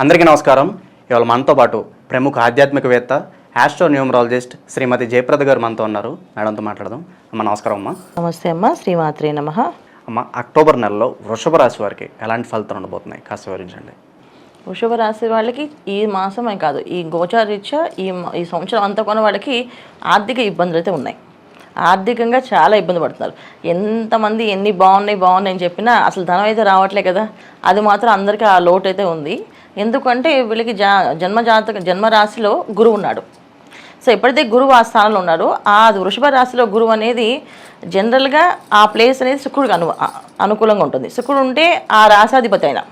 అందరికీ నమస్కారం. ఇవాళ మనతో పాటు ప్రముఖ ఆధ్యాత్మికవేత్త ఆస్ట్రో న్యూమరాలజిస్ట్ శ్రీమతి జయప్రద గారు మనతో ఉన్నారు. మేడంతో మాట్లాడదాం. అమ్మ నమస్కారం అమ్మ. నమస్తే అమ్మ శ్రీమాత్రే నమ. అమ్మ అక్టోబర్ నెలలో వృషభ రాశి వారికి ఎలాంటి ఫలితాలు ఉండబోతున్నాయి? కాస్త వివరించండి. వృషభ రాశి వాళ్ళకి ఈ మాసం అని కాదు ఈ గోచారీత్యా ఈ ఈ సంవత్సరం అంతా కొన్న వాళ్ళకి ఆర్థిక ఇబ్బందులు అయితే ఉన్నాయి. ఆర్థికంగా చాలా ఇబ్బంది పడుతున్నారు. ఎంతమంది ఎన్ని బాగున్నాయి బాగున్నాయి అని చెప్పినా అసలు ధనం అయితే రావట్లే కదా. అది మాత్రం అందరికీ ఆ లోటు అయితే ఉంది. ఎందుకంటే వీళ్ళకి జా జన్మజాతక జన్మరాశిలో గురువు ఉన్నాడు. సో ఎప్పుడైతే గురువు ఆ స్థానంలో ఉన్నాడో ఆ వృషభ రాశిలో గురువు అనేది జనరల్గా ఆ ప్లేస్ అనేది శుక్రుడికి అను అనుకూలంగా ఉంటుంది. శుక్రుడు ఉంటే ఆ రాశాధిపతి అయినా.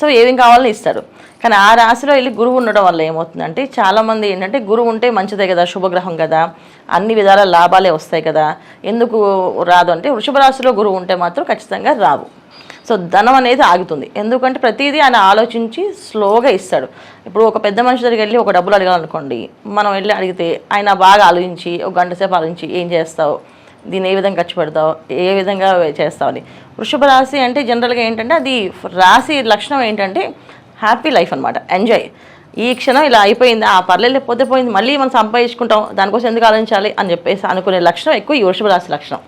సో ఏమేం కావాలని ఇస్తారు? కానీ ఆ రాశిలో వెళ్ళి గురువు ఉండడం వల్ల ఏమవుతుందంటే చాలామంది ఏంటంటే గురువు ఉంటే మంచిదే కదా శుభగ్రహం కదా అన్ని విధాల లాభాలే వస్తాయి కదా ఎందుకు రాదు అంటే వృషభ రాశిలో గురువు ఉంటే మాత్రం ఖచ్చితంగా రావు. సో ధనం అనేది ఆగుతుంది. ఎందుకంటే ప్రతిదీ ఆయన ఆలోచించి స్లోగా ఇస్తాడు. ఇప్పుడు ఒక పెద్ద మనిషి దగ్గరికి వెళ్ళి ఒక డబ్బులు అడగాలనుకోండి మనం వెళ్ళి అడిగితే ఆయన బాగా ఆలోచించి ఒక గంట సేపు ఆలోచించి ఏం చేస్తావు? దీన్ని ఏ విధంగా ఖర్చు పెడతావు? ఏ విధంగా చేస్తావు అని. వృషభ రాశి అంటే జనరల్గా ఏంటంటే అది రాశి లక్షణం ఏంటంటే హ్యాపీ లైఫ్ అనమాట ఎంజాయ్ ఈ క్షణం ఇలా అయిపోయింది? ఆ పర్లేదు పోతే పోయింది. మళ్ళీ మనం సంపాదించుకుంటాం. దానికోసం ఎందుకు ఆలోచించాలి అని చెప్పేసి అనుకునే లక్షణం ఎక్కువ ఈ వృషభ రాశి లక్షణం.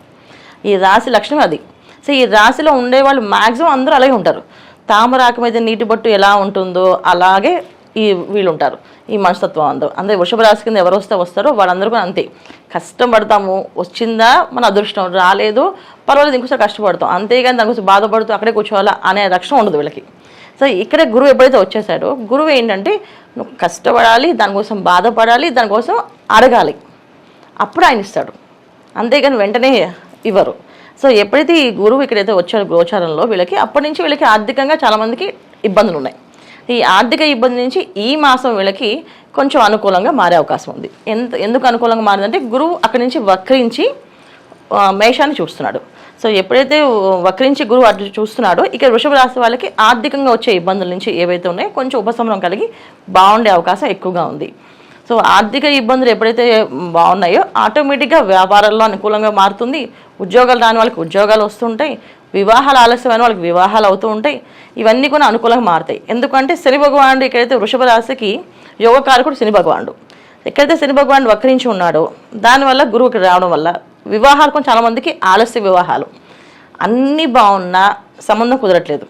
ఈ రాశి లక్షణం అది. సో ఈ రాశిలో ఉండేవాళ్ళు మ్యాక్సిమం అందరూ అలాగే ఉంటారు. తామరాక మీద నీటి బొట్టు ఎలా ఉంటుందో అలాగే ఈ వీళ్ళు ఉంటారు ఈ మనస్తత్వం అందరూ. అందరూ వృషభ రాశి కింద ఎవరు వస్తే వస్తారో వాళ్ళందరూ కూడా అంతే. కష్టం పడతాము వచ్చిందా మన అదృష్టం. రాలేదు. పర్వాలేదు ఇంకోసారి కష్టపడతాం. అంతేగాని దానికోసం బాధపడుతూ అక్కడే కూర్చోవాలా అనే లక్షణం ఉండదు వీళ్ళకి. సో ఇక్కడే గురువు ఎప్పుడైతే వచ్చేసాడో గురువు ఏంటంటే నువ్వు కష్టపడాలి దానికోసం బాధపడాలి దానికోసం అడగాలి. అప్పుడు ఆయన ఇస్తాడు. అంతేగాని వెంటనే ఇవ్వరు. సో ఎప్పుడైతే ఈ గురువు ఇక్కడైతే వచ్చాడు గోచారంలో వీళ్ళకి అప్పటి నుంచి వీళ్ళకి ఆర్థికంగా చాలామందికి ఇబ్బందులు ఉన్నాయి. ఈ ఆర్థిక ఇబ్బంది నుంచి ఈ మాసం వీళ్ళకి కొంచెం అనుకూలంగా మారే అవకాశం ఉంది. ఎంత ఎందుకు అనుకూలంగా మారిందంటే గురువు అక్కడి నుంచి వక్రించి మేషాన్ని చూస్తున్నాడు. సో ఎప్పుడైతే వక్రించి గురువు అటు చూస్తున్నాడో ఇక వృషభ రాశి వాళ్ళకి ఆర్థికంగా వచ్చే ఇబ్బందుల నుంచి ఏవైతే ఉన్నాయో కొంచెం ఉపశమనం కలిగి బాగుండే అవకాశం ఎక్కువగా ఉంది. సో ఆర్థిక ఇబ్బందులు ఎప్పుడైతే బాగున్నాయో ఆటోమేటిక్గా వ్యాపారాల్లో అనుకూలంగా మారుతుంది. ఉద్యోగాలు రాని వాళ్ళకి ఉద్యోగాలు వస్తుంటాయి. వివాహాలు ఆలస్యమైన వాళ్ళకి వివాహాలు అవుతూ ఉంటాయి. ఇవన్నీ కూడా అనుకూలంగా మారుతాయి. ఎందుకంటే శని భగవానుడు ఎక్కడైతే వృషభ రాశికి యోగకారకుడు శని భగవానుడు ఎక్కడైతే శని భగవానుడు వక్రించి ఉన్నాడో దానివల్ల గురువు ఇక్కడ రావడం వల్ల వివాహాలు కొంచెం చాలామందికి ఆలస్య వివాహాలు. అన్నీ బాగున్నా సంబంధం కుదరట్లేదు.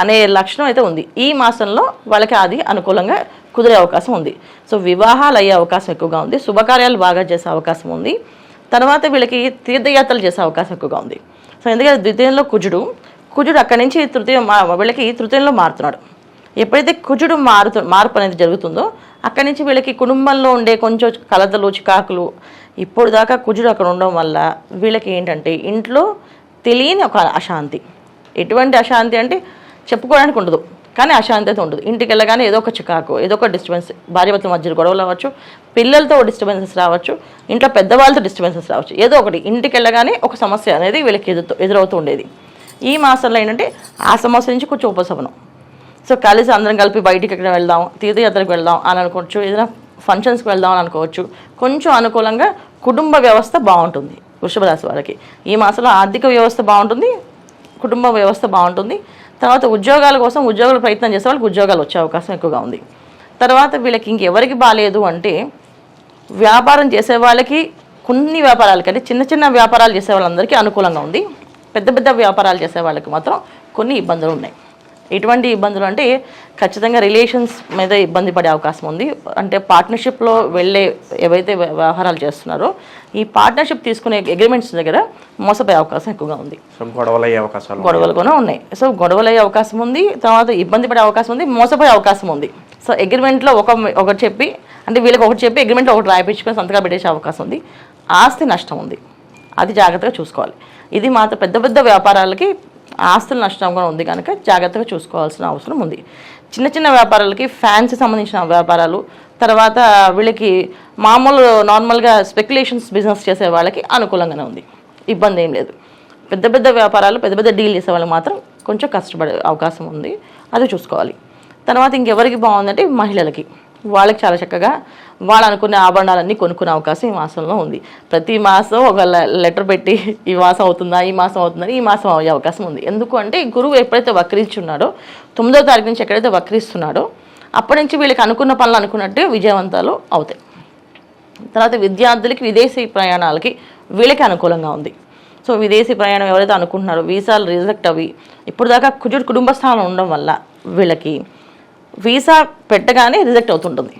అనే లక్షణం అయితే ఉంది. ఈ మాసంలో వాళ్ళకి అది అనుకూలంగా కుదిరే అవకాశం ఉంది. సో వివాహాలు అయ్యే అవకాశం ఎక్కువగా ఉంది. శుభకార్యాలు బాగా చేసే అవకాశం ఉంది. తర్వాత వీళ్ళకి తీర్థయాత్రలు చేసే అవకాశం ఎక్కువగా ఉంది. సో ఎందుకంటే ద్వితీయంలో కుజుడు కుజుడు అక్కడి నుంచి తృతీయ వీళ్ళకి తృతీయంలో మారుతున్నాడు. ఎప్పుడైతే కుజుడు మారుతు మార్పు అనేది జరుగుతుందో అక్కడి నుంచి వీళ్ళకి కుటుంబంలో ఉండే కొంచెం కలతలు చికాకులు ఇప్పుడు దాకా కుజుడు అక్కడ ఉండడం వల్ల వీళ్ళకి ఏంటంటే ఇంట్లో తెలియని ఒక అశాంతి. ఎటువంటి అశాంతి అంటే చెప్పుకోవడానికి ఉండదు. కానీ అశాంతి అయితే ఉండదు. ఇంటికి వెళ్ళగానే ఏదో ఒక చికాకు ఏదో ఒక డిస్టర్బెన్స్ భార్యభర్తల మధ్య గొడవలు అవ్వచ్చు పిల్లలతో డిస్టర్బెన్సెస్ రావచ్చు ఇంట్లో పెద్దవాళ్ళతో డిస్టర్బెన్సెస్ రావచ్చు. ఏదో ఒకటి. ఇంటికి వెళ్ళగానే ఒక సమస్య అనేది వీళ్ళకి ఎదురు ఎదురవుతూ ఉండేది. ఈ మాసంలో ఏంటంటే ఆ సమస్య నుంచి కొంచెం ఉపశమనం. సో కలిసి అందరం కలిపి బయటికి ఎక్కడ వెళ్దాం తీర్థయాత్రకు వెళ్దాం అని అనుకోవచ్చు. ఏదైనా ఫంక్షన్స్కి వెళ్దాం అని అనుకోవచ్చు. కొంచెం అనుకూలంగా కుటుంబ వ్యవస్థ బాగుంటుంది. వృషభ రాశి వాళ్ళకి ఈ మాసంలో ఆర్థిక వ్యవస్థ బాగుంటుంది. కుటుంబ వ్యవస్థ బాగుంటుంది. తర్వాత ఉద్యోగాల కోసం ఉద్యోగాలు ప్రయత్నం చేసే వాళ్ళకి ఉద్యోగాలు వచ్చే అవకాశం ఎక్కువగా ఉంది. తర్వాత వీళ్ళకి ఇంకెవరికి బాగాలేదు అంటే వ్యాపారం చేసే వాళ్ళకి కొన్ని వ్యాపారాలకి అంటే చిన్న చిన్న వ్యాపారాలు చేసే వాళ్ళందరికీ అనుకూలంగా ఉంది. పెద్ద పెద్ద వ్యాపారాలు చేసే వాళ్ళకి మాత్రం కొన్ని ఇబ్బందులు ఉన్నాయి. ఎటువంటి ఇబ్బందులు అంటే ఖచ్చితంగా రిలేషన్స్ మీద ఇబ్బంది పడే అవకాశం ఉంది. అంటే పార్ట్నర్షిప్లో వెళ్ళే ఏవైతే వ్య- వ్యవహారాలు చేస్తున్నారో ఈ పార్ట్నర్షిప్ తీసుకునే అగ్రిమెంట్స్ దగ్గర మోసపోయే అవకాశం ఎక్కువగా ఉంది. సో గొడవలు అయ్యే అవకాశాలు గొడవలు కూడా ఉన్నాయి. సో గొడవలు అయ్యే అవకాశం ఉంది తర్వాత ఇబ్బంది పడే అవకాశం ఉంది మోసపోయే అవకాశం ఉంది. సో అగ్రిమెంట్లో ఒక ఒకటి చెప్పి అంటే వీళ్ళకి ఒకటి చెప్పి అగ్రిమెంట్లో ఒకటి రాయిపించుకొని సంతకాలు పెట్టేసే అవకాశం ఉంది. ఆస్తి నష్టం ఉంది. అది జాగ్రత్తగా చూసుకోవాలి. ఇది మాత్రం పెద్ద పెద్ద వ్యాపారాలకి ఆస్తుల నష్టం కూడా ఉంది కనుక జాగ్రత్తగా చూసుకోవాల్సిన అవసరం ఉంది. చిన్న చిన్న వ్యాపారాలకి ఫ్యాన్సీ సంబంధించిన వ్యాపారాలు తర్వాత వీళ్ళకి మామూలు నార్మల్గా స్పెక్యులేషన్స్ బిజినెస్ చేసే వాళ్ళకి అనుకూలంగానే ఉంది. ఇబ్బంది ఏం లేదు. పెద్ద పెద్ద వ్యాపారాలు పెద్ద పెద్ద డీల్ చేసే వాళ్ళు మాత్రం కొంచెం కష్టపడే అవకాశం ఉంది. అది చూసుకోవాలి. తర్వాత ఇంకెవరికి బాగుందంటే మహిళలకి. వాళ్ళకి చాలా చక్కగా వాళ్ళు అనుకునే ఆభరణాలన్నీ కొనుక్కునే అవకాశం ఈ మాసంలో ఉంది. ప్రతి మాసం ఒక లెటర్ పెట్టి ఈ మాసం అవుతుందా ఈ మాసం అవుతుందని ఈ మాసం అయ్యే అవకాశం ఉంది. ఎందుకు అంటే గురువు ఎప్పుడైతే వక్రీస్తున్నాడో తొమ్మిదో తారీఖు నుంచి ఎక్కడైతే వక్రిస్తున్నాడో అప్పటి నుంచి వీళ్ళకి అనుకున్న పనులు అనుకున్నట్టు విజయవంతాలు అవుతాయి. తర్వాత విద్యార్థులకి విదేశీ ప్రయాణాలకి వీళ్ళకి అనుకూలంగా ఉంది. సో విదేశీ ప్రయాణం ఎవరైతే అనుకుంటున్నారో వీసాలు రిజెక్ట్ అవి ఇప్పుడు దాకా కుజుడు కుటుంబ స్థానం ఉండడం వల్ల వీళ్ళకి వీసా పెట్టగానే రిజెక్ట్ అవుతుంటుంది.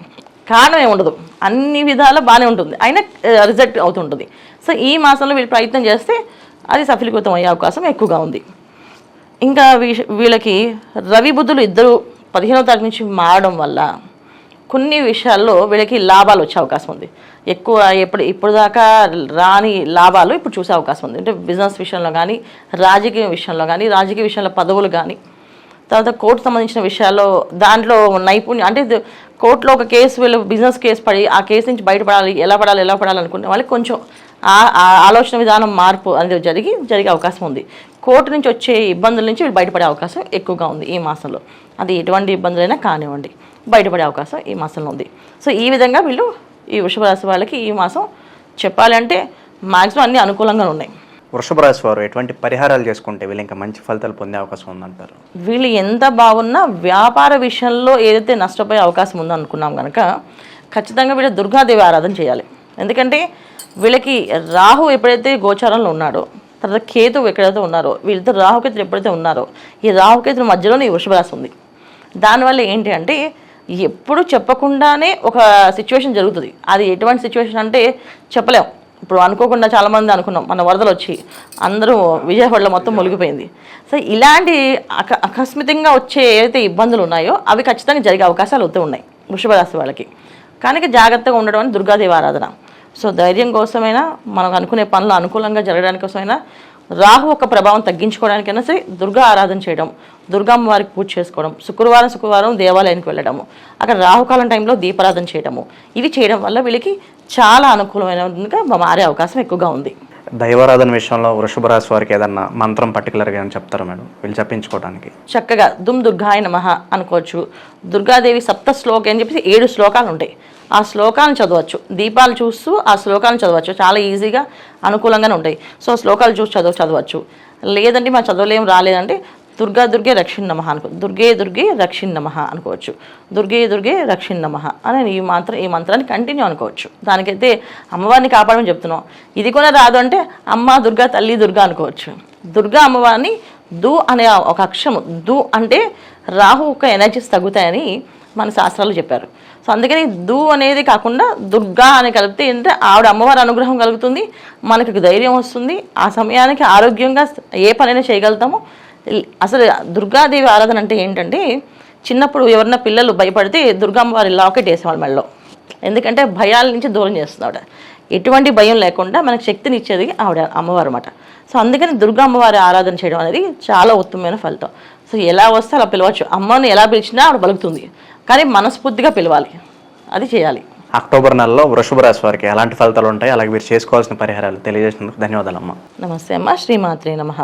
కారణం ఏముండదు. ఉండదు అన్ని విధాలు బాగానే ఉంటుంది. అయినా రిజెక్ట్ అవుతుంటుంది. సో ఈ మాసంలో వీళ్ళు ప్రయత్నం చేస్తే అది సఫలీకృతం అయ్యే అవకాశం ఎక్కువగా ఉంది. ఇంకా వీ- వీళ్ళకి రవి బుద్ధులు ఇద్దరు పదిహేనవ తారీఖు నుంచి మారడం వల్ల కొన్ని విషయాల్లో వీళ్ళకి లాభాలు వచ్చే అవకాశం ఉంది. ఎక్కువ ఎప్పుడు ఇప్పుడు దాకా రాని లాభాలు ఇప్పుడు చూసే అవకాశం ఉంది. అంటే బిజినెస్ విషయంలో కానీ రాజకీయ విషయంలో కానీ రాజకీయ విషయంలో పదవులు కానీ తర్వాత కోర్టు సంబంధించిన విషయాల్లో దాంట్లో నైపుణ్యం అంటే కోర్టులో ఒక కేసు వీళ్ళు బిజినెస్ కేసు పడి ఆ కేసు నుంచి బయటపడాలి ఎలా పడాలి ఎలా పడాలి అనుకునే వాళ్ళకి కొంచెం ఆలోచన విధానం మార్పు అనేది జరిగి జరిగే అవకాశం ఉంది. కోర్టు నుంచి వచ్చే ఇబ్బందుల నుంచి వీళ్ళు బయటపడే అవకాశం ఎక్కువగా ఉంది ఈ మాసంలో. అది ఎటువంటి ఇబ్బందులైనా కానివ్వండి బయటపడే అవకాశం ఈ మాసంలో ఉంది. సో ఈ విధంగా వీళ్ళు ఈ వృషభ రాశి వాళ్ళకి ఈ మాసం చెప్పాలంటే మాక్సిమం అన్ని అనుకూలంగా ఉన్నాయి. వృషభ రాశి వారు ఎటువంటి పరిహారాలు చేసుకుంటే వీళ్ళు ఇంకా మంచి ఫలితాలు పొందే అవకాశం ఉందంటారు? వీళ్ళు ఎంత బాగున్నా వ్యాపార విషయంలో ఏదైతే నష్టపోయే అవకాశం ఉందో అనుకున్నాం కనుక ఖచ్చితంగా వీళ్ళు దుర్గాదేవి ఆరాధన చేయాలి. ఎందుకంటే వీళ్ళకి రాహు ఎప్పుడైతే గోచారంలో ఉన్నాడో తర్వాత కేతు ఎక్కడైతే ఉన్నారో వీళ్ళిద్దరు రాహుకేతులు ఎప్పుడైతే ఉన్నారో ఈ రాహుకేతుల మధ్యలోనే ఈ వృషభరాశి ఉంది. దానివల్ల ఏంటి అంటే ఎప్పుడు చెప్పకుండానే ఒక సిచ్యువేషన్ జరుగుతుంది. అది ఎటువంటి సిచ్యువేషన్ అంటే చెప్పలేం. ఇప్పుడు అనుకోకుండా చాలామంది అనుకున్నాం మన వరదలు వచ్చి అందరూ విజయవాడలో మొత్తం మునిగిపోయింది. సో ఇలాంటి అక అకస్మితంగా వచ్చే ఏదైతే ఇబ్బందులు ఉన్నాయో అవి ఖచ్చితంగా జరిగే అవకాశాలు అవుతూ ఉన్నాయి వృషభ రాశి వాళ్ళకి. కనుక జాగ్రత్తగా ఉండడం అని దుర్గాదేవి ఆరాధన. సో ధైర్యం కోసమైనా మనం అనుకునే పనులు అనుకూలంగా జరగడానికి కోసమైనా రాహు యొక్క ప్రభావం తగ్గించుకోవడానికైనా సరే దుర్గా ఆరాధన చేయడం దుర్గమ్మ వారికి పూజ చేసుకోవడం శుక్రవారం శుక్రవారం దేవాలయానికి వెళ్ళడము అక్కడ రాహుకాలం టైంలో దీపారాధన చేయడము. ఇవి చేయడం వల్ల వీళ్ళకి చాలా అనుకూలమైనగా మారే అవకాశం ఎక్కువగా ఉంది. దైవారాధన విషయంలో వృషభ రాశి వారికి ఏదన్నా మంత్రం పర్టికులర్గా అని చెప్తారా మేడం? వీళ్ళు చెప్పించుకోవడానికి. చక్కగా దుమ్ దుర్గాయ నమః అనుకోవచ్చు. దుర్గాదేవి సప్త శ్లోకి అని చెప్పేసి ఏడు శ్లోకాలు ఉంటాయి. ఆ శ్లోకాలను చదవచ్చు. దీపాలు చూస్తూ ఆ శ్లోకాలను చదవచ్చు. చాలా ఈజీగా అనుకూలంగానే ఉంటాయి. సో శ్లోకాలు చూసి చదవ చదవచ్చు. లేదంటే మా చదవలేం రాలేదంటే దుర్గా దుర్గే రక్షిణ నమ అనుకో దుర్గే దుర్గే రక్షిణ నమ అనుకోవచ్చు. దుర్గే దుర్గే రక్షిణ నమః అని ఈ మంత్రం ఈ మంత్రాన్ని కంటిన్యూ అనుకోవచ్చు. దానికైతే అమ్మవారిని కాపాడమని చెప్తున్నాం. ఇది కూడా రాదు అంటే అమ్మ దుర్గా తల్లి దుర్గా అనుకోవచ్చు. దుర్గా అమ్మవారిని దు అనే ఒక అక్షము దు అంటే రాహు యొక్క ఎనర్జీస్ తగ్గుతాయని మన శాస్త్రాలు చెప్పారు. సో అందుకని దు అనేది కాకుండా దుర్గా అని కలిపితే ఏంటంటే ఆవిడ అమ్మవారి అనుగ్రహం కలుగుతుంది మనకి ధైర్యం వస్తుంది ఆ సమయానికి ఆరోగ్యంగా ఏ పనైనా చేయగలుగుతామో అసలు దుర్గాదేవి ఆరాధన అంటే ఏంటంటే చిన్నప్పుడు ఎవరన్నా పిల్లలు భయపడితే దుర్గామ్మవారి లాకెట్ వేసేవాళ్ళ మెడలో. ఎందుకంటే భయాల నుంచి దూరం చేస్తుంది ఆవిడ ఎటువంటి భయం లేకుండా మనకు శక్తిని ఇచ్చేది ఆవిడ అమ్మవారు అన్నమాట. సో అందుకని దుర్గా అమ్మవారి ఆరాధన చేయడం అనేది చాలా ఉత్తమమైన ఫలితం. సో ఎలా వస్తే అలా పిలవచ్చు. అమ్మని ఎలా పిలిచినా ఆవిడ పలుకుతుంది. కానీ మనస్ఫూర్తిగా పిలవాలి. అది చేయాలి. అక్టోబర్ నెలలో వృషభ రాశి వారికి ఎలాంటి ఫలితాలు ఉంటాయి? అలాగే వీరు చేసుకోవాల్సిన పరిహారాలు తెలియజేసినందుకు ధన్యవాదాలమ్మా నమస్తే అమ్మ. శ్రీమాత్రే నమః.